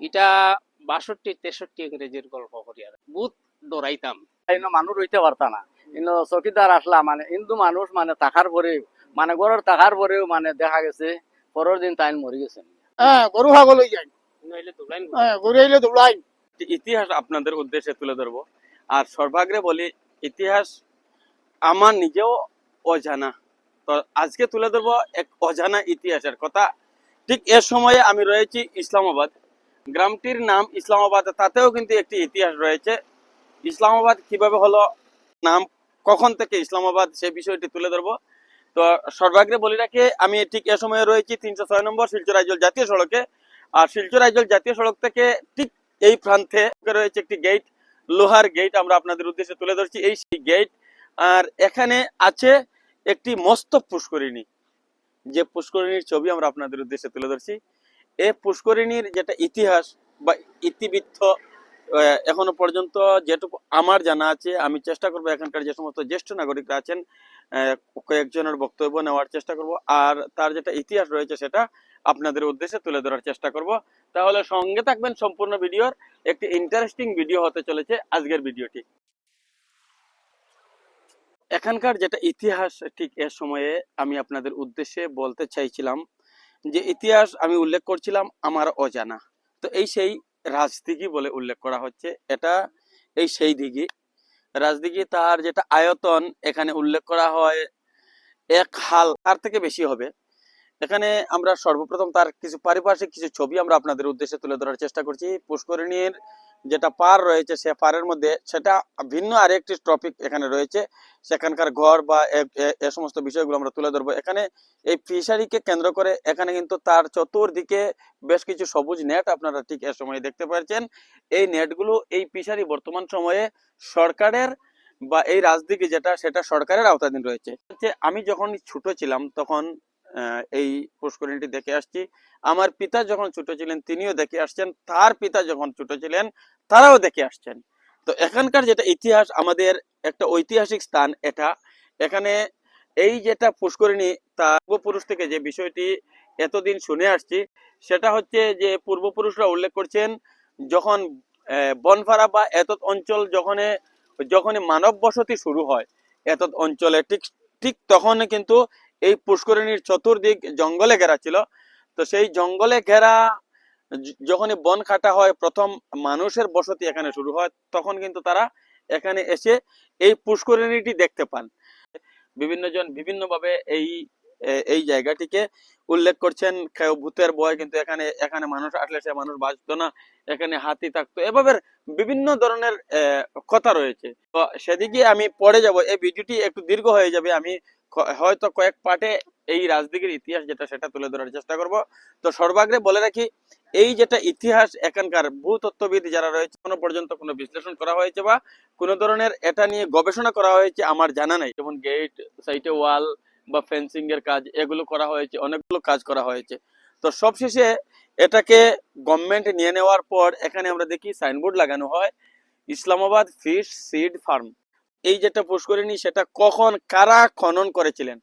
এটা বাষট্টি তেষট্টি ইংরেজির গল্প করি আর বুথ ডরাইতাম। ইনো মানুষ রইতে পারতা না। ইনো চকিদার আসলা মানে হিন্দু মানুষ মানে টাকার পরেও মানে গড়ের টাকার পরেও মানে দেখা গেছে পরের দিন তাই মরি গেছে। হ্যাঁ গরু ছাগল হয়ে যায়। নইলে দৌড়াইন হ্যাঁ গরু আইলে দৌড়াই ইতিহাস আপনাদের উদ্দেশ্যে তুলে ধরবো। আর সর্বাগ্রে বলি ইতিহাস আমার নিজেও অজানা। তো আজকে তুলে ধরবো এক অজানা ইতিহাসের কথা। ঠিক এ সময়ে আমি রয়েছি ইসলামাবাদ। গ্রামটির নাম ইসলামাবাদ, তাতেও কিন্তু একটি ইতিহাস রয়েছে। ইসলামাবাদ কীভাবে হলো, নাম কখন থেকে ইসলামাবাদ, সে বিষয়টি তুলে ধরবো। তো সর্বাগ্রে বলি রাখি, আমি ঠিক এ সময়ে রয়েছি তিনশো ছয় নম্বর শিলচর আইজল জাতীয় সড়কে। আর শিলচর আইজল জাতীয় সড়ক থেকে ঠিক এই প্রান্তে রয়েছে একটি গেট, লোহার গেট আমরা আপনাদের উদ্দেশ্যে তুলে ধরছি। এই সেই গেট, আর এখানে আছে একটি মস্ত পুষ্করিণী। যে পুষ্করিণীর ছবি আমরা আপনাদের উদ্দেশ্যে তুলে ধরছি। এই পুষ্করিণীর যেটা ইতিহাস বা ইতিবৃত্ত এখনও পর্যন্ত যেটুকু আমার জানা আছে, আমি চেষ্টা করব এখানকার যে সমস্ত জ্যেষ্ঠ নাগরিকরা আছেন কয়েকজনের বক্তব্য নেওয়ার চেষ্টা করব। আর তার যেটা ইতিহাস রয়েছে সেটা আপনাদের উদ্দেশ্যে তুলে ধরার চেষ্টা করব। তাহলে সঙ্গে থাকবেন সম্পূর্ণ ভিডিওর। একটি ইন্টারেস্টিং ভিডিও হতে চলেছে আজকের ভিডিওটি। এখানকার যেটা ইতিহাস, ঠিক এর সময়ে আমি আপনাদের উদ্দেশ্যে বলতে চাইছিলাম যে ইতিহাস আমি উল্লেখ করছিলাম, আমার অজানা। তো এই সেই রাজদিঘি বলে উল্লেখ করা হচ্ছে। এটা এই সেই দিঘি। রাজদিঘি তার যেটা আয়তন, এখানে উল্লেখ করা হয় এক হাল, তার থেকে বেশি হবে। এখানে আমরা সর্বপ্রথম তার কিছু পারিপার্শ্বিক কিছু ছবি আমরা আপনাদের উদ্দেশ্যে তুলে ধরার চেষ্টা করছি। পুষ্করিণীর যেটা পার রয়েছে সে পারের মধ্যে, সেটা ভিন্ন আরেকটি টপিক এখানে রয়েছে। সেখানকার ঘর বা এ- সমস্ত বিষয়গুলো আমরা তুলে ধরবো। এখানে এই ফিশারিকে কেন্দ্র করে এখানে কিন্তু তার চতুর্দিকে বেশ কিছু সবুজ নেট আপনারা ঠিক এ সময় দেখতে পাচ্ছেন। এই নেটগুলো এই ফিশারি বর্তমান সময়ে সরকারের বা এই রাজদিকে যেটা, সেটা সরকারের আওতাধীন রয়েছে। আমি যখন ছোট ছিলাম, তখন এই পুষ্করিণীটি দেখে আসছি। আমার পিতা যখন ছোট ছিলেন, তিনিও দেখে আসছেন। তার পিতা যখন ছোট ছিলেন, তারাও দেখে আসছেন। তো এখানকার যেটা ইতিহাস, আমাদের একটা ঐতিহাসিক স্থান এটা। এখানে এই যেটা পুষ্করিণী তার পূর্বপুরুষ থেকে যে বিষয়টি এতদিন শুনে আসছি, সেটা হচ্ছে যে পূর্বপুরুষরা উল্লেখ করছেন, যখন বনফারা বা এতৎ অঞ্চল যখন যখন মানব বসতি শুরু হয় এতৎ অঞ্চলে ঠিক ঠিক তখন কিন্তু এই পুষ্করিণীর চতুর্দিক জঙ্গলে ঘেরা ছিল। তো সেই জঙ্গলে ঘেরা যখনই বন কাটা হয়, প্রথম মানুষের বসতি এখানে শুরু হয়, তখন কিন্তু তারা এখানে এসে এই পুষ্করিণীটি দেখতে পান। বিভিন্ন জন বিভিন্ন ভাবে এই এই জায়গাটিকে উল্লেখ করছেন। ভূতের বয় কিন্তু এখানে এখানে মানুষ আসলে সে মানুষ বাঁচতো না। এখানে হাতি থাকতো। এভাবে বিভিন্ন ধরনের কথা রয়েছে। তো সেদিকে আমি পড়ে যাব। এই ভিডিওটি একটু দীর্ঘ হয়ে যাবে। আমি হয়তো কয়েক পার্টে এই রাজদিকের ইতিহাস যেটা সেটা তুলে ধরার চেষ্টা করব। তো সর্বাগ্রে বলে রাখি, এই যেটা ইতিহাস এখানকার ভূতত্ত্ববিদ যারা রয়েছে কোনো পর্যন্ত কোনো বিশ্লেষণ করা হয়েছে বা কোনো ধরনের এটা নিয়ে গবেষণা করা হয়েছে আমার জানা নাই। যেমন গেট, সাইটে ওয়াল বা ফেন্সিং এর কাজ, এগুলো করা হয়েছে, অনেকগুলো কাজ করা হয়েছে। তো সবশেষে এটাকে গভর্নমেন্ট নিয়ে নেওয়ার পর এখানে আমরা দেখি সাইনবোর্ড লাগানো হয়, ইসলামাবাদ ফিশ সিড ফার্ম। এই যেটা পুষ্করিণী সেটা কখন, কারা খনন করেছিলেন?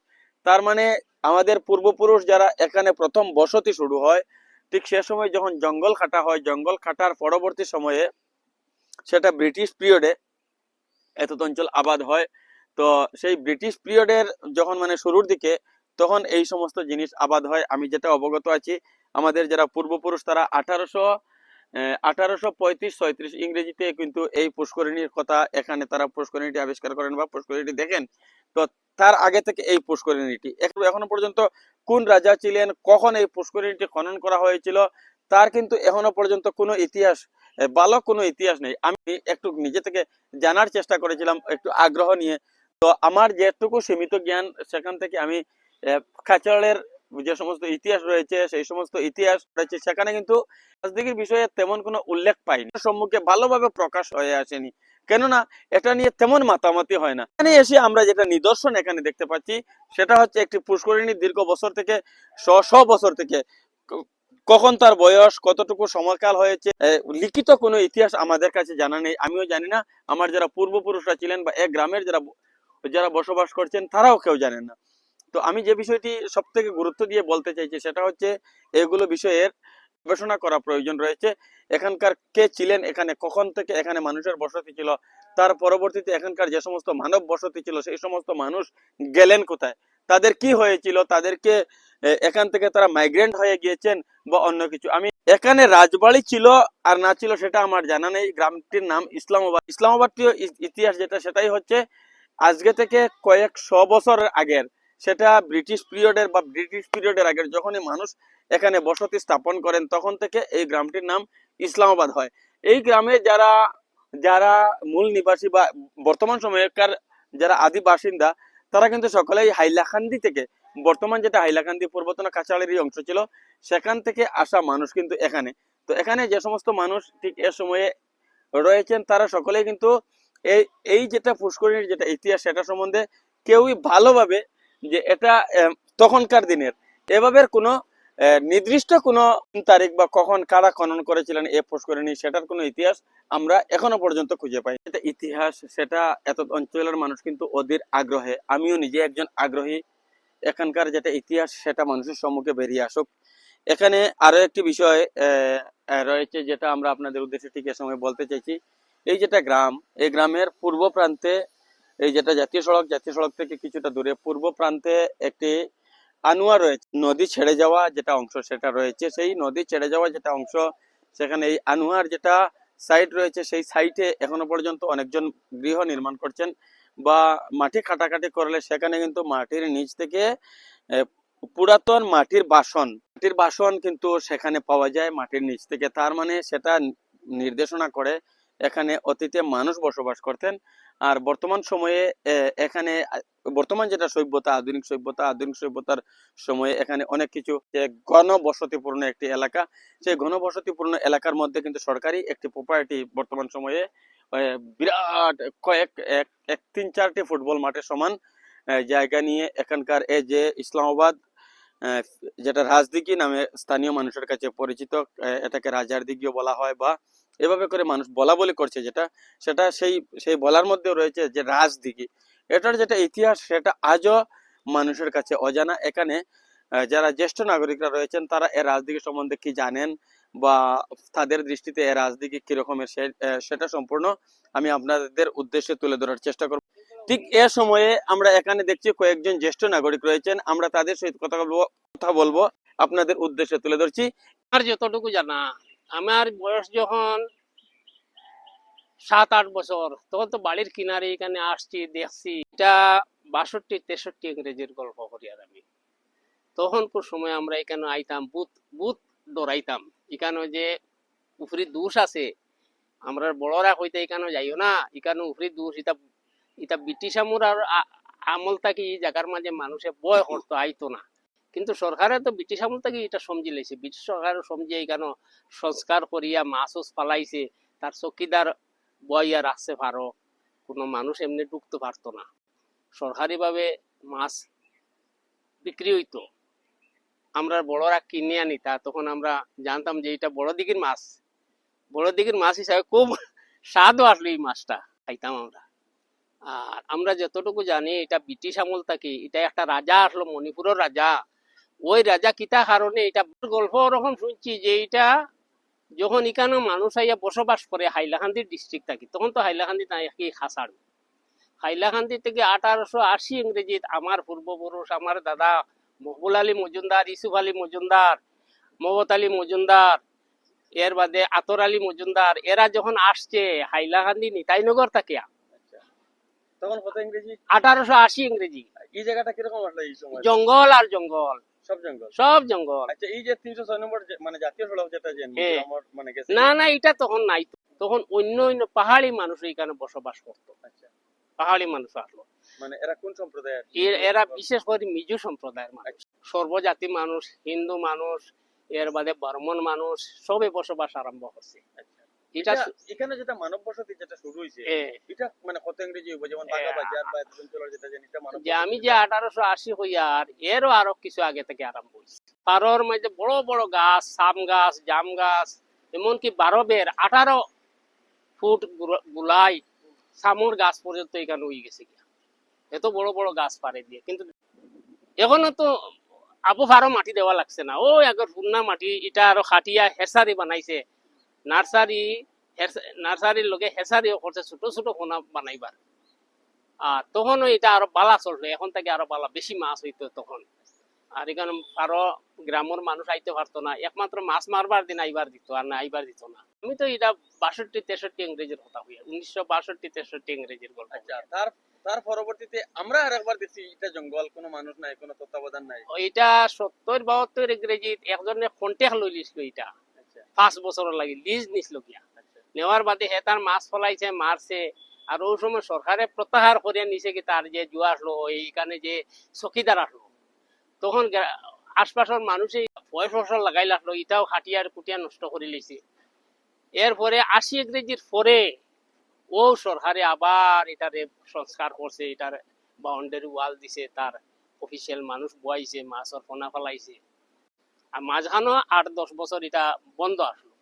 তার মানে আমাদের পূর্বপুরুষ যারা এখানে প্রথম বসতি শুরু হয়, ঠিক সে সময় যখন জঙ্গল কাটা হয়, জঙ্গল কাটার পরবর্তী সময়ে সেটা ব্রিটিশ পিরিয়ডে এত অঞ্চল আবাদ হয়। তো সেই ব্রিটিশ পিরিয়ডের যখন মানে শুরুর দিকে তখন এই সমস্ত জিনিস আবাদ হয়। আমি যেটা অবগত আছি, আমাদের যারা পূর্বপুরুষ তারা আঠারোশো আঠারোশো পঁয়ত্রিশ, ছয়ত্রিশ ইংরেজিতে কিন্তু এই পুষ্করিণীর কথা এখানে তারা পুষ্করিণীটি আবিষ্কার করেন বা পুষ্করিণীটি দেখেন। তো তার আগে থেকে এই পুষ্করিণীটি। এখন- পর্যন্ত কোন রাজা ছিলেন, কখন এই পুষ্করিণীটি খনন করা হয়েছিল, তার কিন্তু এখনও পর্যন্ত কোনো ইতিহাস ভালো কোনো ইতিহাস নেই। আমি একটু নিজে থেকে জানার চেষ্টা করেছিলাম, একটু আগ্রহ নিয়ে। তো আমার যেটুকু সীমিত জ্ঞান, সেখান থেকে আমি খাচড়ের যে সমস্ত ইতিহাস রয়েছে, সেই সমস্ত ইতিহাস রয়েছে, সেখানে কিন্তু রাজনীতির বিষয়ে তেমন কোনো উল্লেখ পাইনি। সম্মুখে ভালোভাবে প্রকাশ হয়ে আসেনি। কেননা, এটা নিয়ে তেমন মাতামাতি হয় না। এখানে এসে আমরা যেটা নিদর্শন এখানে দেখতে পাচ্ছি, সেটা হচ্ছে একটি পুষ্করিণী দীর্ঘ বছর থেকে, শ শ বছর থেকে। কখন তার বয়স, কতটুকু সময়কাল হয়েছে লিখিত কোনো ইতিহাস আমাদের কাছে জানা নেই। আমিও জানি না, আমার যারা পূর্বপুরুষরা ছিলেন বা এক গ্রামের যারা যারা বসবাস করছেন, তারাও কেউ জানেন না। তো আমি যে বিষয়টি সব থেকে গুরুত্ব দিয়ে বলতে চাইছি সেটা হচ্ছে এগুলো বিষয়ের গবেষণা করা প্রয়োজন রয়েছে। এখানকার কে ছিলেন, এখানে কখন থেকে এখানে মানুষের বসতি ছিল, তার পরবর্তীতে এখানকার যে সমস্ত মানব বসতি ছিল, সেই সমস্ত মানুষ গেলেন কোথায়? তাদের কি হয়েছিল? তাদেরকে এখান থেকে তারা মাইগ্রেন্ট হয়ে গিয়েছেন বা অন্য কিছু? আমি এখানে রাজবাড়ি ছিল আর না ছিল সেটা আমার জানা নেই। গ্রামটির নাম ইসলামাবাদ। ইসলামাবাদটিও ইতিহাস যেটা, সেটাই হচ্ছে আজকে থেকে কয়েক শ বছর আগের। সেটা ব্রিটিশ পিরিয়ডের বা ব্রিটিশ পিরিয়ডের আগের যখনই মানুষ এখানে বসতি স্থাপন করেন, তখন থেকে এই গ্রামটির নাম ইসলামাবাদ হয়। এই গ্রামে যারা যারা মূল নিবাসী বা বর্তমান সময়কার যারা আদি বাসিন্দা, তারা কিন্তু সকলেই হাইলাকান্দি থেকে, বর্তমান যেটা হাইলাকান্দি পূর্বতন কাছাড়ের এই অংশ ছিল, সেখান থেকে আসা মানুষ কিন্তু এখানে। তো এখানে যে সমস্ত মানুষ ঠিক এ সময়ে রয়েছেন, তারা সকলেই কিন্তু এই এই যেটা পুষ্করিণীর যেটা ইতিহাস সেটা সম্বন্ধে কেউই ভালোভাবে যে এটা তখনকার দিনের। এভাবে কোনো নির্দিষ্ট কোনো তারিখ বা কখন কারা খনন করেছিলেন এ পুষ্করিণী সেটার কোনো ইতিহাস আমরা এখনও পর্যন্ত খুঁজে পাই এটা ইতিহাস, সেটা এত অঞ্চলের মানুষ কিন্তু ওদের আগ্রহে। আমিও নিজে একজন আগ্রহী। এখানকার যেটা ইতিহাস, সেটা মানুষের সম্মুখে বেরিয়ে আসুক। এখানে আরও একটি বিষয় রয়েছে যেটা আমরা আপনাদের উদ্দেশ্যে ঠিক এ সময় বলতে চাইছি। এই যেটা গ্রাম, এই গ্রামের পূর্ব প্রান্তে এই যেটা জাতীয় সড়ক জাতীয় সড়ক থেকে কিছুটা দূরে। পূর্ব প্রান্তে একটি আনুয়া রয়েছে, নদী ছেড়ে যাওয়া যেটা অংশ সেটা রয়েছে। সেই নদী ছেড়ে যাওয়া যেটা অংশ, সেখানে এই আনুয়ার যেটা সাইট রয়েছে, সেই সাইটে এখনও পর্যন্ত অনেকজন গৃহ নির্মাণ করছেন বা মাটি কাটাকাটি করলে সেখানে কিন্তু মাটির নিচ থেকে পুরাতন মাটির বাসন মাটির বাসন কিন্তু সেখানে পাওয়া যায় মাটির নিচ থেকে। তার মানে সেটা নির্দেশনা করে এখানে অতীতে মানুষ বসবাস করতেন। আর বর্তমান সময়ে এখানে, বর্তমান যেটা সভ্যতা, আধুনিক সভ্যতা, আধুনিক সভ্যতার সময়ে এখানে অনেক কিছু ঘন বসতিপূর্ণ একটি এলাকা, সেই ঘন বসতিপূর্ণ এলাকার মধ্যে কিন্তু সরকারি একটি প্রপার্টি বর্তমান সময়ে বিরাট কয়েক, এক তিন চারটি ফুটবল মাঠের সমান জায়গা নিয়ে এখানকার এই যে ইসলামাবাদ যেটা রাজদিঘি নামে স্থানীয় মানুষের কাছে পরিচিত এটাকে রাজার দিঘিও বলা হয় বা এভাবে করে মানুষ বলা বলি করছে যেটা, সেটা সেই সেই বলার মধ্যেও রয়েছে যে রাজদিঘি। এটার যেটা ইতিহাস, সেটা আজও মানুষের কাছে অজানা। এখানে যারা জ্যেষ্ঠ নাগরিকরা রয়েছেন, তারা এ রাজদিঘি সম্বন্ধে কি জানেন বা তাদের দৃষ্টিতে এ রাজদিঘি কিরকমের সেটা সম্পূর্ণ আমি আপনাদের উদ্দেশ্যে তুলে ধরার চেষ্টা করব। ঠিক এ সময়ে আমরা এখানে দেখছি কয়েকজন জ্যেষ্ঠ নাগরিক রয়েছেন। আমরা তাদের সহিত কথা বলব কথা বলব। আপনাদের উদ্দেশ্যে তুলে ধরছি। আর যতটুকু জানা। আমার বয়স যখন সাত, আট বছর, তখন তো বাড়ির কিনারে এখানে আসছি, দেখছি। এটা বাষট্টি, তেষট্টি ইংরেজির গল্প করি আর আমি। তখনকার সময় আমরা এখানে আইতাম বুথ বুথ দৌড়াইতাম এখানে যে উফরি দোষ আছে। আমরা বড়রা হইতে এখানে যাইও না। এখানে উফরি দোষ, এটা এটা ব্রিটিশ আমল আর আমল থাকি জায়গার মাঝে মানুষে বয় করতো, আইতো না। কিন্তু সরকারে তো ব্রিটিশ আমল থেকে এটা সমঝি লাইছে ব্রিটিশ সরকার সমঝে এখানে সংস্কার করিয়া মাছ উছ পালাইছে, তার চকিদার বইয়া রাখছে ভারো কোনো মানুষ এমনি ঢুকতে পারতো না। সরকারিভাবে মাছ বিক্রি হইতো। আমরা বড়রা কিনে আনিতা তখন আমরা জানতাম যে এটা বড় দিকের মাছ। বড় দিকের মাছ হিসাবে খুব স্বাদও আসলো এই মাছটা, খাইতাম আমরা। আর আমরা যতটুকু জানি, এটা ব্রিটিশ আমল থেকে, এটা একটা রাজা আসলো, মণিপুরের রাজা। ওই রাজা কিতা কারণে এটা গল্প ওরকম শুনছি যে এটা যখন এখানে মানুষ আইয়া বসবাস করে হাইলাকান্দি ডিস্ট্রিক্ট থাকি তখন তো হাইলাকান্দি নাকি খাসাড় হাইলাকান্দি থেকে আঠারোশো আশি ইংরেজিত আমার পূর্বপুরুষ আমার দাদা মকবুল আলী মজুমদার ইসুফ আলী মজুমদার মমত আলী মজুমদার এর বাদে আতর আলী মজুমদার এরা যখন আসছে হাইলাকান্দি নিতাইনগর থাকে তখন ইংরেজি? আঠারোশো আশি ইংরেজি। এই জায়গাটা কীরকম জঙ্গল আর জঙ্গল। সব জঙ্গল? সব জঙ্গল। আচ্ছা এই যে তিনশো ছয় নম্বর মানে জাতীয় সড়ক যেটা যে হ্যাঁ। আমার মানে গেছে। না না এটা তখন নাই। তখন অন্য অন্য পাহাড়ি মানুষ এখানে বসবাস করতো। আচ্ছা। পাহাড়ি মানুষ আসলো। মানে এরা কোন সম্প্রদায়ের? এরা বিশেষ করে মিজু সম্প্রদায়ের মানুষ। সর্বজাতি মানুষ হিন্দু মানুষ এর বাদে বর্মন মানুষ সবে বসবাস আরম্ভ করছে। আচ্ছা। এটা এখানে যেটা মানব বসতি যেটা শুরু এটা মানে কত ইংরেজি হইব যেমন বাজার বা অঞ্চলের যেটা জানি এটা মানব যে আমি যে আঠারোশো আশি হইয়ার এরও আরও কিছু আগে থেকে আরম্ভ হয়েছে। পারোর মাঝে বড় বড় গাছ সাম গাছ জাম গাছ এমনকি বারো বের আঠারো ফুট গুলাই সামুর গাছ পর্যন্ত এখানে উই গেছে এত বড় বড় গাছ পারে দিয়ে। কিন্তু এখনও তো আবু ফারো মাটি দেওয়া লাগছে না। ও আগর পুরনা মাটি এটা আরও খাটিয়া হেসারি বানাইছে। নার্সারি নার্সারির লগে হেসারিও করছে ছোট ছোট কোনা বানাইবার। আর তখনও এটা আরও বালা চলছে এখন থেকে আরও বালা বেশি মাছ হইতো তখন। আর এখানে আরও গ্রামের মানুষ আইতে পারতো না একমাত্র মাছ মারবার দিন আইবার দিত আর না আইবার দিত না। আমি তো এটা বাষট্টি তেষট্টি ইংরেজির কথা হইয়া উনিশশো বাষট্টি তেষট্টি ইংরেজির গল্প আচ্ছা তার তার পরবর্তীতে আমরা আর একবার দেখছি এটা জঙ্গল কোনো মানুষ নাই কোনো তত্ত্বাবধান নাই। এটা সত্তর বাহাত্তর ইংরেজিত একজনে কন্টেক্ট লই লিছিল এটা। পাঁচ বছর লাগি লিজ নিছিল গিয়া নেওয়ার বাদে হে তার মাছ ফলাইছে মারছে আর ওই সময় সরকারে প্রত্যাহার করিয়া নিছে কি তার যে জুয়া আসলো এইখানে যে চকিদার আসলো তখন আশপাশের মানুষে পয়স ফসল লাগাই লাগল, ইটাও খাটিয়ার কুটিয়া নষ্ট করে লিছে। এরপরে আশি ইংরেজির পরে ও সরকারে আবার এটারে সংস্কার করছে এটার বাউন্ডারি ওয়াল দিছে তার অফিসিয়াল মানুষ বয়াইছে মাছর পোনা ফেলাইছে। আর মাঝখানো আট দশ বছর এটা বন্ধ আসলো।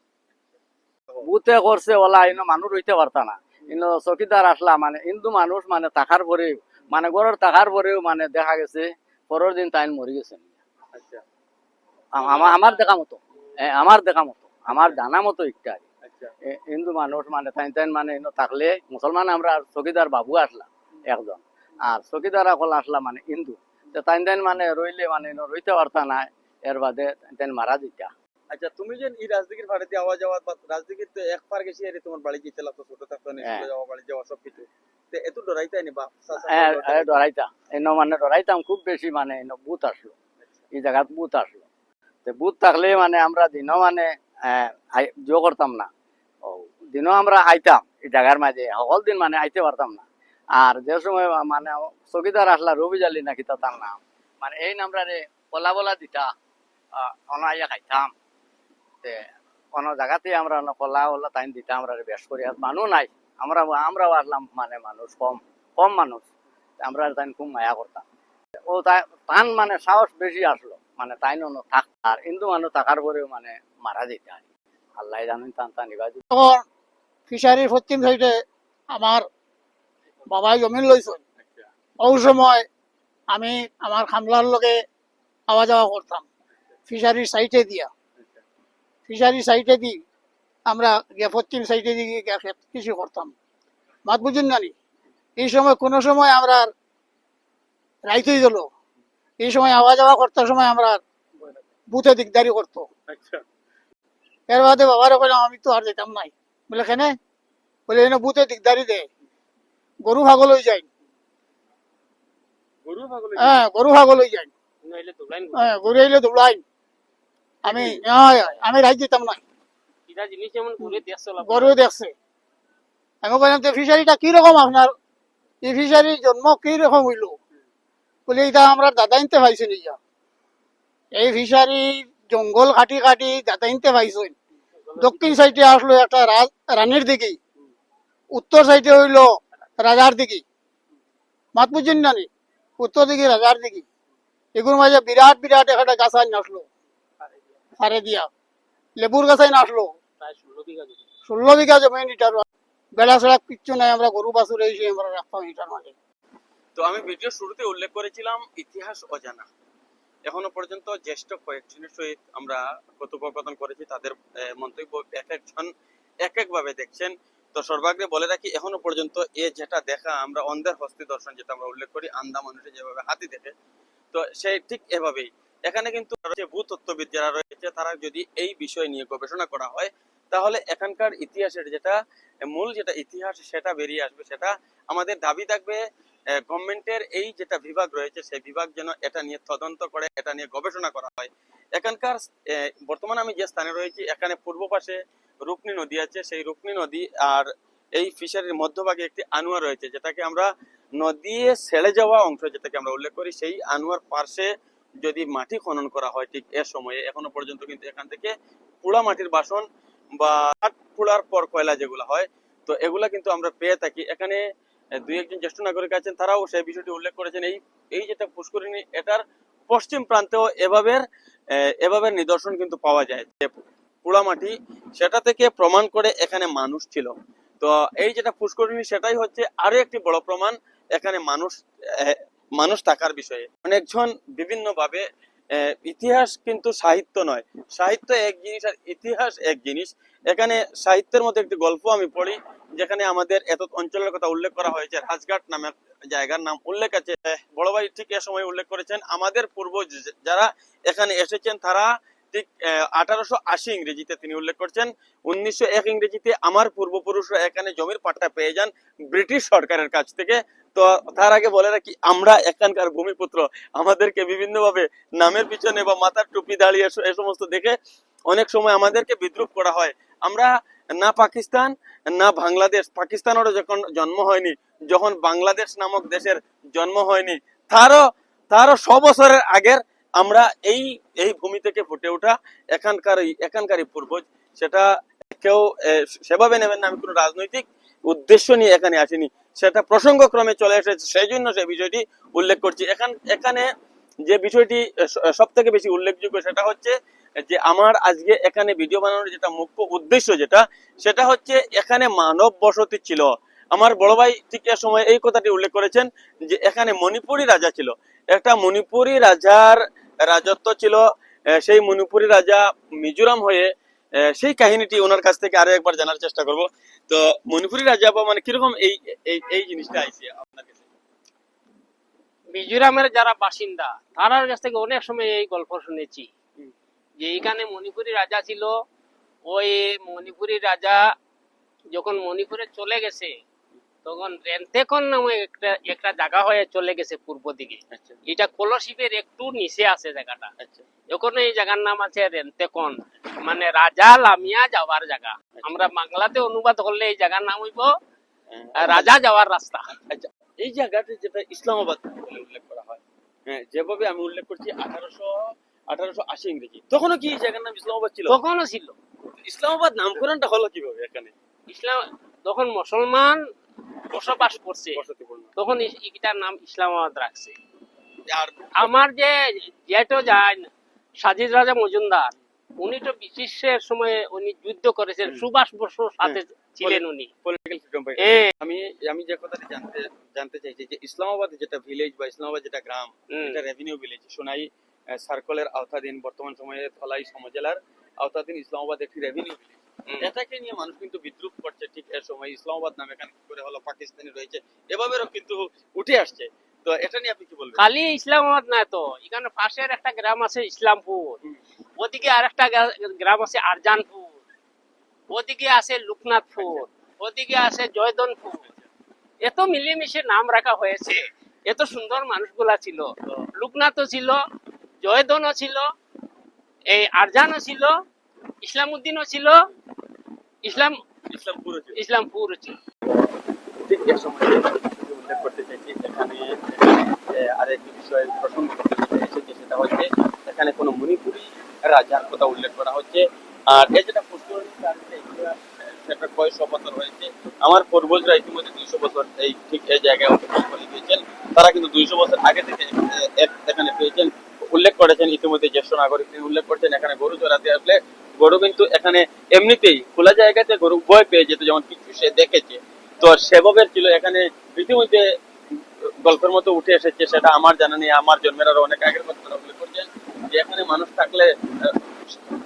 বুতে করছে ওলা ইনো মানুষ রইতে পারতা না। ইনো চকিদার আসলা মানে হিন্দু মানুষ মানে টাকার পরেও মানে গড়ের টাকার পরেও মানে দেখা গেছে পরের দিন তাইন মরি গেছে। আচ্ছা। আমার আমার দেখা মতো। আমার দেখা মতো। আমার জানা মতো আর কি। আচ্ছা হিন্দু মানুষ মানে তাইন তাইন মানে থাকলে মুসলমান আমরা চকিদার বাবু আসলা একজন। আর চকিদার এখন আসলা মানে হিন্দু তো তাইন তাইন মানে রইলে মানে রইতে পারতা না। এর বাদে তাইন মারা দিতা। আচ্ছা তুমি যে এই রাজদিকের ভাড়াতে আওয়া যাওয়া বা রাজদিকের তো এক পার গেছি আরে তোমার বাড়ি যেতে লাগতো ছোট থাকতো না হ্যাঁ। স্কুলে যাওয়া বাড়ি যাওয়া সব কিছু তো এত ডরাইতাই নি বা হ্যাঁ ডরাইতাই হ্যাঁ, এনো মানে ডরাইতাম খুব বেশি মানে এনো বুথ আসলো। এই জায়গাত বুথ আসলো। তো বুথ থাকলে মানে আমরা দিনও মানে জো করতাম না। ও দিনও আমরা আইতাম এই জায়গার মাঝে সকল দিন মানে আইতে পারতাম না। আর যে সময় মানে চকিদার আসলা রবি জালি নাকি তার নাম। মানে এই নামরা রে বলা বলা দিতা। অনাইয়া খাইতাম। তে জায়গাতে আমরা কলা ওলা তাই দিতাম আমরা বেশ করি আর মানুষ নাই। আমরা আমরাও আসলাম মানে মানুষ কম কম মানুষ আমরা তাই খুব মায়া করতাম। ও তান মানে সাহস বেশি আসলো মানে তাই নন থাক আর হিন্দু মানুষ থাকার পরেও মানে মারা যেতে আর। আল্লাহ জানেন তান তান ফিশারির পশ্চিম সাইডে আমার বাবাই জমিন লইছেন আচ্ছা। ওই সময় আমি আমার খামলার লগে আওয়া যাওয়া করতাম। ফিশারির সাইটে দিয়া। আচ্ছা। ফিশারির সাইটে দি আমরা পশ্চিম সাইটে দিয়ে কৃষি করতাম। মাত বুঝুন জানি এই সময় কোনো সময় আমরা রাইতেই গেল এই সময় আওয়া যাওয়া করতার সময় আমরা বুথে দিকদারি করতো। আচ্ছা। এর বাদে বাবারে কইলাম আমি তো আর যেতাম নাই। বলে কেনে? বলে এনে বুথে দিকদারি দে। গরু ভাগল হয়ে পাগল হ্যাঁ গরু ভাগল হয়ে দুলাইন হ্যাঁ গরু আইলে দৌড়াই আমি আমি রাইত যেতাম না গরু দেখছে আমি বললাম যে ফিশারিটা কি রকম আপনার? এই ফিশারির জন্ম কি রকম হইল? বলে এটা আমরা দাদা ইনতে পাইছি নিয়া এই ফিশারির জঙ্গল কাটি কাটি দাদা ইনতে পাইছেন দক্ষিণ সাইডে আসলো একটা রানীর দিকে। উত্তর সাইডে হইল রাজার দিকে। মাত বুঝছেন না নি? উত্তর দিকে রাজার দিকে। এগুলোর মাঝে বিরাট বিরাট একটা গাছ আসলো। সারে দিয়া। লেবুর গাছ আইন আসলো। ষোলো বিঘা জমি। বিঘা জমি ছাড়া কিচ্ছু নাই আমরা গরু বাছুর এসে আমরা রাখতাম এটার মাঝে তো আমি ভিডিও শুরুতে উল্লেখ করেছিলাম ইতিহাস অজানা। এখনও পর্যন্ত জ্যেষ্ঠ কয়েকজনের সহিত আমরা কথোপকথন করেছি তাদের মন্তব্য এক একজন এক এক ভাবে দেখছেন। তো সর্বাগ্রে বলে রাখি এখনও পর্যন্ত এ যেটা দেখা আমরা অন্ধের হস্তি দর্শন যেটা আমরা উল্লেখ করি আন্দা মানুষের যেভাবে হাতি দেখে। তো সেই ঠিক এভাবেই। এখানে কিন্তু ভূতত্ত্ববিদ যারা রয়েছে, তারা যদি এই বিষয় নিয়ে গবেষণা করা হয়, তাহলে এখানকার ইতিহাসের যেটা মূল যেটা ইতিহাস, সেটা বেরিয়ে আসবে, সেটা আমাদের দাবি থাকবে। গভর্নমেন্টের এই যেটা বিভাগ রয়েছে, সেই বিভাগ যেন এটা নিয়ে তদন্ত করে, এটা নিয়ে গবেষণা করা হয়। এখানকার বর্তমানে আমি যে স্থানে রয়েছি, এখানে পূর্ব পাশে রুকনি নদী আছে। সেই রুকনি নদী আর এই ফিশারির মধ্যভাগে একটি আনোয়া রয়েছে, যেটাকে আমরা নদী ছেড়ে যাওয়া অংশ যেটাকে আমরা উল্লেখ করি, সেই আনোয়ার পার্শ্বে যদি মাটি খনন করা হয় ঠিক এ সময়ে, এখনও পর্যন্ত কিন্তু এখান থেকে পোড়া মাটির বাসন বা পোড়ার পর কয়লা যেগুলো হয়, তো এগুলা কিন্তু আমরা পেয়ে থাকি। এখানে দুই একজন জ্যেষ্ঠ নাগরিক আছেন, তারাও সেই বিষয়টি উল্লেখ করেছেন। এই এই যেটা পুষ্করিণী, এটার পশ্চিম প্রান্তেও এভাবে এভাবে নিদর্শন কিন্তু পাওয়া যায় যে পোড়ামাটি সেটা থেকে প্রমাণ করে এখানে মানুষ ছিল। তো এই যেটা পুষ্করিণী, সেটাই হচ্ছে আরও একটি বড় প্রমাণ। এখানে মানুষ মানুষ থাকার বিষয়ে। অনেকজন বিভিন্ন ভাবে ইতিহাস কিন্তু সাহিত্য নয়। সাহিত্য এক জিনিস আর ইতিহাস এক জিনিস। এখানে সাহিত্যের মধ্যে একটি গল্প আমি পড়ি, যেখানে আমাদের এত অঞ্চলের কথা উল্লেখ করা হয়েছে। রাজঘাট নামের জায়গার নাম উল্লেখ আছে। বড় ভাই ঠিক এ সময় উল্লেখ করেছেন, আমাদের পূর্ব যারা এখানে এসেছেন, তারা ঠিক আঠারোশো আশি ইংরেজিতে তিনি উল্লেখ করছেন। উনিশশো এক ইংরেজিতে আমার পূর্বপুরুষরা এখানে জমির পাট্টা পেয়ে যান ব্রিটিশ সরকারের কাছ থেকে। তো তার আগে বলে রাখি, আমরা এখানকার ভূমিপুত্র। আমাদেরকে বিভিন্ন ভাবে নামের পিছনে বা মাথার টুপি দাঁড়িয়ে এ- সমস্ত দেখে অনেক সময় আমাদেরকে বিদ্রুপ করা হয়। আমরা না পাকিস্তান, না বাংলাদেশ। পাকিস্তানেরও যখন জন্ম হয়নি, যখন বাংলাদেশ নামক দেশের জন্ম হয়নি, তারও তারও ছ বছরের আগের আমরা এই এই ভূমি থেকে ফুটে ওঠা এখানকার এখানকারই পূর্বজ। সেটা কেউ সেভাবে নেবেন না। আমি কোনো রাজনৈতিক উদ্দেশ্য নিয়ে এখানে আসিনি। সেটা প্রসঙ্গক্রমে চলে এসেছে। সেই জন্য সেই বিষয়টি উল্লেখ করছি। এখান, এখানে যে বিষয়টি সব থেকে বেশি উল্লেখযোগ্য সেটা হচ্ছে যে আমার আজকে এখানে ভিডিও বানানোর যেটা মুখ্য উদ্দেশ্য যেটা, সেটা হচ্ছে এখানে মানব বসতি ছিল। আমার বড় ভাই ঠিক এ সময় এই কথাটি উল্লেখ করেছেন যে এখানে মণিপুরি রাজা ছিল। একটা মণিপুরি রাজার রাজত্ব ছিল। সেই মণিপুরি রাজা মিজোরাম হয়ে সেই কাহিনীটি ওনার কাছ থেকে আরও একবার জানার চেষ্টা করব। তো মণিপুরি রাজা মানে কীরকম এই এই এই জিনিসটা আইছে আপনার কাছে? মিজোরামের যারা বাসিন্দা তারার কাছ থেকে অনেক সময় এই গল্প শুনেছি। যে এখানে মণিপুরি রাজা ছিল ওই মণিপুরি রাজা যখন মণিপুরে চলে গেছে তখন রেন্তেকন নামে একটা একটা জায়গা হয়ে চলে গেছে পূর্ব দিকে। আচ্ছা। এটা কলসিপের একটু নিচে আছে জায়গাটা। আচ্ছা। এখন এই জায়গার নাম আছে রেন্তেকন মানে রাজা লামিয়া যাওয়ার জায়গা। আমরা বাংলাতে অনুবাদ করলে এই জায়গার নাম হইব রাজা যাওয়ার রাস্তা। আচ্ছা এই জায়গাটি যেটা ইসলামাবাদ বলে উল্লেখ করা হয় হ্যাঁ যেভাবে আমি উল্লেখ করছি আঠারোশো আঠারোশো আশি ইংরেজি। তখনও কি এই জায়গার নাম ইসলামাবাদ ছিল? তখনও ছিল। ইসলামাবাদ নামকরণটা হলো কীভাবে এখানে? ইসলাম তখন মুসলমান বসবাস করছে। তখন এটার নাম ইসলামাবাদ রাখছে। আমার যে যেটো যায় সাজিদ রাজা মজুমদার উনি তো ব্রিটিশের সময় উনি যুদ্ধ করেছেন সুভাষ বসুর সাথে ছিলেন উনি। এ আমি আমি যে কথাটি জানতে জানতে চাইছি যে ইসলামাবাদ যেটা ভিলেজ বা ইসলামাবাদ যেটা গ্রাম এটা রেভিনিউ ভিলেজ সোনাই সার্কলের আওতাধীন বর্তমান সময়ে ধলাই সমজেলার আওতাধীন ইসলামাবাদ একটি রেভিনিউ ভিলেজ। এটাকে নিয়ে মানুষ কিন্তু বিদ্রুপ করছে ঠিক এর সময় ইসলামাবাদ নামে এখানে কি করে হলো পাকিস্তানি রয়েছে এভাবেও কিন্তু উঠে আসছে। তো এটা নিয়ে আপনি কি বলবেন? খালি ইসলামাবাদ না তো এখানে পাশের একটা গ্রাম আছে ইসলামপুর ওদিকে আরেকটা গ্রাম আছে আরজানপুর ওদিকে আছে লোকনাথপুর ওদিকে আছে জয়দনপুর। এত মিলেমিশে নাম রাখা হয়েছে এত সুন্দর মানুষগুলা ছিল। লোকনাথও ছিল জয়দনও ছিল এই আরজানও ছিল ইসলামউদ্দিনও ছিল ইসলাম ইসলামপুর ইসলামপুরও ছিল। ঠিক এর উল্লেখ করতে চাইছি এখানে আরেকটি বিষয় প্রসঙ্গ এসেছে সেটা হচ্ছে এখানে কোনো মণিপুরি রাজার কথা উল্লেখ করা হচ্ছে। আর এই যেটা পুষ্করণী তার যে ইতিহাস, সেটা কয়শো বছর হয়েছে? আমার পূর্বজরা ইতিমধ্যে দুইশো বছর এই ঠিক এই জায়গায় গিয়েছেন তারা কিন্তু দুইশো বছর আগে থেকে এখানে পেয়েছেন। উল্লেখ করেছেন ইতিমধ্যে জ্যেষ্ঠ নাগরিক উল্লেখ করেছেন এখানে গরু চড়াতে আসলে গরু কিন্তু এখানে এমনিতেই খোলা জায়গাতে গরু ভয় পেয়ে যেত, যেমন কিছু সে দেখেছে। তো সেভাবে ছিল, এখানে ইতিমধ্যে গল্পের মতো উঠে এসেছে, সেটা আমার জানা নেই, আমার জন্মের আরও অনেক আগের কথা উল্লেখ করছেন যে এখানে মানুষ থাকলে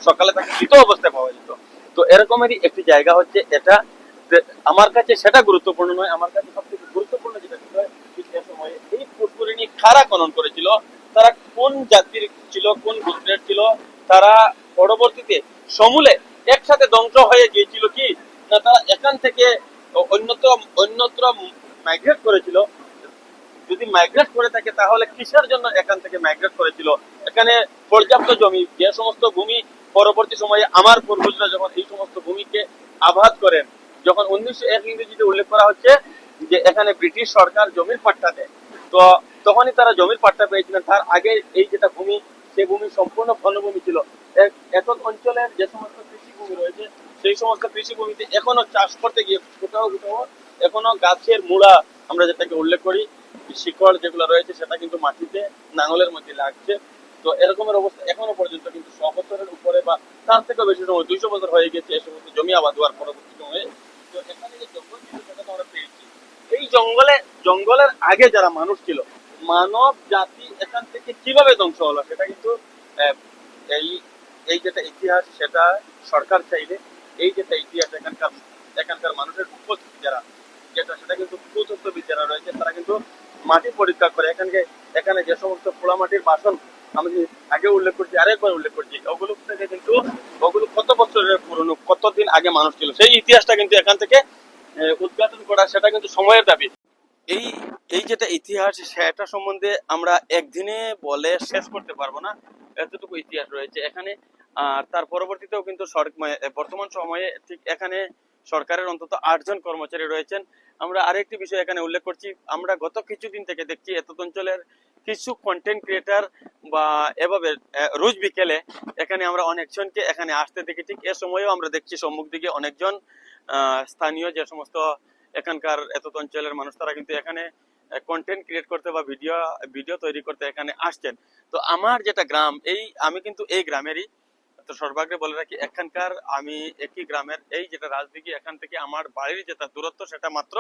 সকালে তাকে মৃত অবস্থায় পাওয়া যেত। তো এরকমেরই একটি জায়গা হচ্ছে এটা। আমার কাছে সেটা গুরুত্বপূর্ণ নয়, আমার কাছে সবথেকে গুরুত্বপূর্ণ যেটা বিষয় সময়ে এই পুষ্করিণী খারা খনন করেছিল। তারা কোন জাতির ছিল, কোন গোত্রের ছিল, তারা পরবর্তীতে সমূলে একসাথে ধ্বংস হয়ে গিয়েছিল কি? না, তারা এখান থেকে অন্যত্র অন্যত্র মাইগ্রেট করেছিল। যদি মাইগ্রেট করে থাকে, তাহলে কিসের জন্য এখান থেকে মাইগ্রেট করেছিল? এখানে পর্যাপ্ত জমি, যে সমস্ত ভূমি পরবর্তী সময়ে আমার পূর্বজরা যখন এই সমস্ত ভূমিকে আবাদ করেন, যখন উনিশশো এক ইংরেজিতে উল্লেখ করা হচ্ছে যে এখানে ব্রিটিশ সরকার জমির পাট্টা দেয়। তো তখনই তারা জমির পাট্টা পেয়েছিলেন। তার আগে এই যেটা ভূমি সেই ভূমি সম্পূর্ণ বনভূমি ছিল। যে সমস্ত কৃষি ভূমি রয়েছে, সেই সমস্ত কৃষি ভূমিতে এখনও চাষ করতে গিয়ে কোথাও কোথাও এখনও গাছের মূলা আমরা যেটাকে উল্লেখ করি, শিকড় যেগুলো রয়েছে সেটা কিন্তু মাটিতে, নাঙলের মধ্যে লাগছে। তো এরকমের অবস্থা এখনও পর্যন্ত কিন্তু ছ বছরের উপরে বা তার থেকেও বেশি সময়, দুইশো বছর হয়ে গেছে এই সমস্ত জমি আবাদ হওয়ার পরবর্তী সময়ে। তো এখানে যে জঙ্গল ছিল সেটা তো আমরা পেয়েছি। এই জঙ্গলে, জঙ্গলের আগে যারা মানুষ ছিল, মানব জাতি এখান থেকে কীভাবে ধ্বংস হলো সেটা কিন্তু আহ, এই এই যেটা ইতিহাস সেটা সরকার চাইলে এই যেটা ইতিহাস এখানকার এখানকার মানুষের উপস্থিতি যারা, যেটা, সেটা কিন্তু ভূতত্ত্ববিদ যারা রয়েছে, তারা কিন্তু মাটি পরীক্ষা করে। এখানকে, এখানে যে সমস্ত পোড়ামাটির বাসন, আমি আগে উল্লেখ করছি, আরেকবার উল্লেখ করছি, ওগুলো থেকে কিন্তু, ওগুলো কত বছরের পুরনো, কতদিন আগে মানুষ ছিল? সেই ইতিহাসটা কিন্তু এখান থেকে উদ্ঘাটন করা, সেটা কিন্তু সময়ের দাবি। এই এই যেটা ইতিহাস, সেটা সম্বন্ধে আমরা একদিনে বলে শেষ করতে পারব না। এতটুকু ইতিহাস রয়েছে। এখানে আর তার পরবর্তীতেও কিন্তু মানে বর্তমান সময়ে ঠিক এখানে সরকারের অন্তত আটজন কর্মচারী রয়েছেন। আমরা আরেকটি বিষয় এখানে উল্লেখ করছি। আমরা গত কিছুদিন থেকে দেখছি এত অঞ্চলের কিছু কন্টেন্ট ক্রিয়েটার বা এভাবে রোজ বিকেলে এখানে আমরা অনেকজনকে এখানে আসতে দেখি। ঠিক এ সময়েও আমরা দেখছি সম্মুখ দিকে অনেকজন স্থানীয় যে সমস্ত এখানকার এত অঞ্চলের মানুষ, তারা কিন্তু এখানে কন্টেন্ট ক্রিয়েট করতে বা ভিডিও ভিডিও তৈরি করতে এখানে আসছেন। তো আমার যেটা গ্রাম, এই, আমি কিন্তু এই গ্রামেরই তো সর্বাগ্রে বলে রাখি, এখানকার আমি একই গ্রামের, এই যেটা রাজদিঘি এখান থেকে আমার বাড়ির যেটা দূরত্ব সেটা মাত্র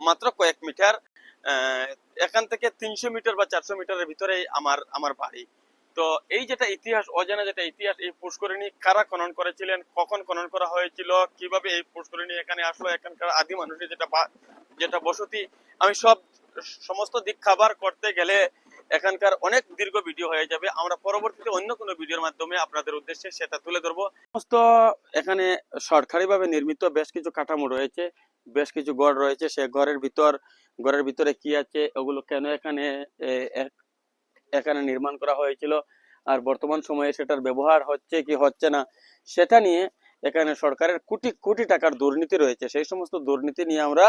মাত্র কয়েক মিটার এখান থেকে তিনশো মিটার বা চারশো মিটারের ভিতরেই আমার আমার বাড়ি। তো এই যেটা ইতিহাস, অজানা যেটা ইতিহাস, এই পুষ্করিণী কারা খনন করেছিলেন, কখন খনন করা হয়েছিল, কীভাবে এই পুষ্করিণী এখানে আসলো, এখানকার আদি মানুষের যেটা যেটা বসতি, আমি সব, সমস্ত দিক খাবার করতে গেলে এখানকার অনেক দীর্ঘ ভিডিও হয়ে যাবে। আমরা পরবর্তীতে অন্য কোনো ভিডিওর মাধ্যমে আপনাদের উদ্দেশ্যে সেটা তুলে ধরবো। সমস্ত এখানে সরকারিভাবে নির্মিত বেশ কিছু কাঠামো রয়েছে, বেশ কিছু গড় রয়েছে। সে ঘরের ভিতর, ঘরের ভিতরে কি আছে, ওগুলো কেন এখানে এখানে নির্মাণ করা হয়েছিল, আর বর্তমান সময়ে সেটার ব্যবহার হচ্ছে কি হচ্ছে না, সেটা নিয়ে এখানে সরকারের কোটি কোটি টাকার দুর্নীতি রয়েছে। সেই সমস্ত দুর্নীতি নিয়ে আমরা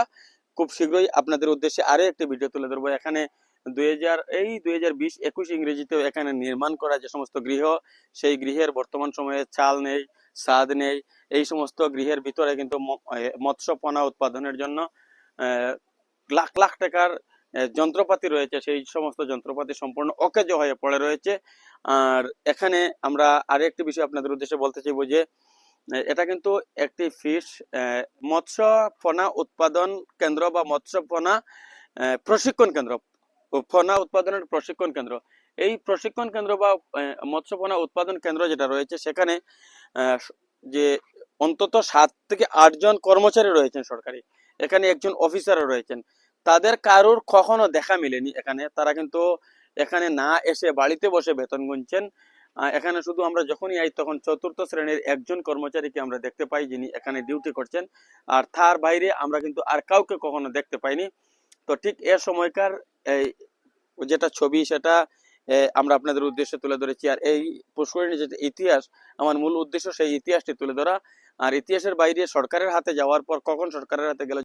খুব শীঘ্রই আপনাদের উদ্দেশ্যে আরও একটি ভিডিও তুলে ধরবো। এখানে এই দুই হাজার বিশ একুশ ইংরেজিতেও এখানে নির্মাণ করা যে সমস্ত গৃহ সেই গৃহের বর্তমান সময়ে চাল নেই স্বাদ নেই এই সমস্ত গৃহের ভিতরে কিন্তু ম- এ, মৎস্য পোনা উৎপাদনের জন্য লাখ লাখ টাকার যন্ত্রপাতি রয়েছে সেই সমস্ত যন্ত্রপাতি সম্পূর্ণ অকেজ হয়ে পড়ে রয়েছে। আর এখানে আমরা আরেকটি বিষয় আপনাদের উদ্দেশ্যে বলতে চাইব যে এটা কিন্তু একটি ফিশ মৎস্য পোনা উৎপাদন কেন্দ্র বা মৎস্য পোনা প্রশিক্ষণ কেন্দ্র। পোনা উৎপাদনের প্রশিক্ষণ কেন্দ্র। এই প্রশিক্ষণ কেন্দ্র বা আহ, মৎস্য পোনা উৎপাদন কেন্দ্র যেটা রয়েছে সেখানে যে অন্তত সাত থেকে আটজন কর্মচারী রয়েছেন সরকারি। এখানে একজন অফিসারও রয়েছেন। তাদের কারোর কখনো দেখা মিলেনি এখানে। তারা কিন্তু এখানে না এসে বাড়িতে বসে বেতন গুনছেন। এখানে শুধু আমরা যখনই আই তখন চতুর্থ শ্রেণির একজন কর্মচারীকে আমরা দেখতে পাই যিনি এখানে ডিউটি করছেন। আর তার বাইরে আমরা কিন্তু আর কাউকে কখনো দেখতে পাইনি। তো ঠিক এ সময়কার, এই যেটা ছবি সেটা আমরা আপনাদের উদ্দেশ্যে তুলে ধরেছি। আর এই পুষ্করিণীর যেটা ইতিহাস, আমার মূল উদ্দেশ্য সেই ইতিহাসটি তুলে ধরা। আর ইতিহাসের বাইরে সরকারের হাতে যাওয়ার পর কখন সরকারের হাতে গেলে